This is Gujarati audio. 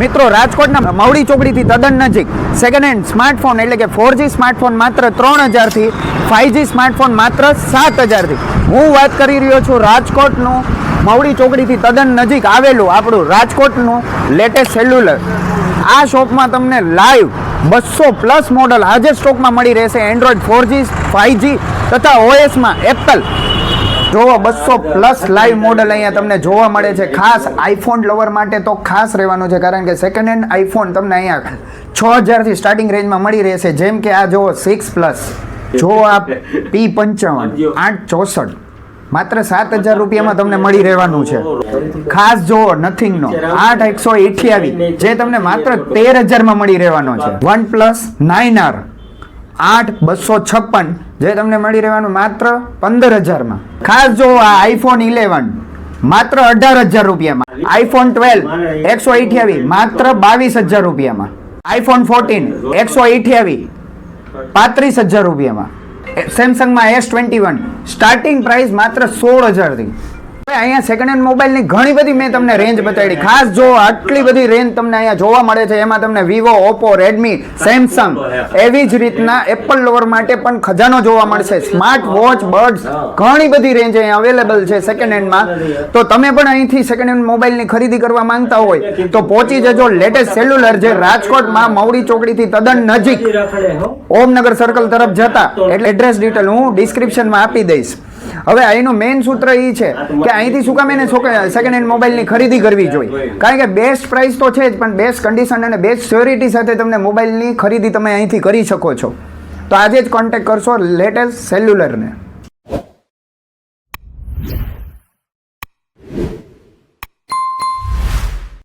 મિત્રો, રાજકોટના મવડી ચોકડીથી તદ્દન નજીક સેકન્ડ હેન્ડ સ્માર્ટફોન એટલે કે ફોર સ્માર્ટફોન માત્ર ત્રણ હજારથી ફાઇવ જી સ્માર્ટફોન માત્ર સાત હજારથી. હું વાત કરી રહ્યો છું રાજકોટનું મવડી ચોકડીથી તદ્દન નજીક આવેલું આપણું રાજકોટનું લેટેસ્ટ સેલ્યુલર આ શોપમાં તમને લાઈવ બસો પ્લસ મોડલ આજે સ્ટોકમાં મળી રહેશે android four G five G તથા ઓએસમાં એપલ જોવો, બસો પ્લસ લાઈવ મોડલ અહીંયા તમને જોવા મળે છે. ખાસ આઈફોન લવર માટે તો ખાસ રહેવાનું છે, કારણ કે સેકન્ડ હેન્ડ આઈફોન તમને અહીંયા છ હજારથી સ્ટાર્ટિંગ રેન્જમાં મળી રહેશે. જેમ કે આ જોવો સિક્સ પ્લસ જો આ પી પંચાવન, આઠ ચોસઠ, માત્ર સાત હજાર રૂપિયામાં તમને મળી રહેવાનું છે. ખાસ જુઓ નથિંગનો આઠ એકસો અઠ્યાવીસ જે તમને માત્ર તેર હજારમાં મળી રહેવાનો છે. વન પ્લસ નાઇન આર આઠ, બસો છપ્પન. જે તમને મળી રહેવાનું માત્ર પંદર હજારમાં ખાસ જો આ આઈફોન ઇલેવન માત્ર અઢાર હજાર રૂપિયામાં. આઈફોન ટ્વેલ્વ એકસો અઠ્યાવીસ, માત્ર બાવીસ હજાર રૂપિયામાં. આઈફોન ફોર્ટીન એકસો અઠ્યાવીસ પાંત્રીસ હજાર રૂપિયામાં. સેમસંગમાં S twenty one starting price માત્ર સોળ હજારથી અહીંયા સેકન્ડ હેન્ડ મોબાઈલની ઘણી બધી મેં તમને રેન્જ બતાવી ખાસ જો આટલી બધી રેન્જ તમને અહીંયા જોવા મળે છે એમાં તમને વિવો ઓપ્પો રેડમી સેમસંગ એવી જ રીતના એપલ લોવર માટે પણ ખજાનો જોવા મળશે. સ્માર્ટ વોચ બર્ડ્સ ઘણી બધી રેન્જ અહીંયા અવેલેબલ છે સેકન્ડ હેન્ડમાં તો તમે પણ અહીંથી સેકન્ડ હેન્ડ મોબાઈલની ખરીદી કરવા માંગતા હોય તો પહોંચી જજો લેટેસ્ટ સેલ્યુલર જે રાજકોટમાં મવડી ચોકડીથી તદ્દન નજીક. ઓમનગર સર્કલ તરફ જતા. એટલે એડ્રેસ ડિટેલ હું ડિસ્ક્રિપ્શનમાં આપી દઈશ. હવે અહીંનું મેઇન સૂત્ર એ છે કે અહીંથી શું કામ એને સેકન્ડ હેન્ડ મોબાઈલની ખરીદી કરવી જોઈએ. કારણ કે બેસ્ટ પ્રાઇસ તો છે જ પણ બેસ્ટ કન્ડિશન અને બેસ્ટ સ્યોરિટી સાથે તમને મોબાઈલની ખરીદી તમે અહીંથી કરી શકો છો. તો આજે જ કોન્ટેક્ટ કરશો લેટેસ્ટ સેલ્યુલરને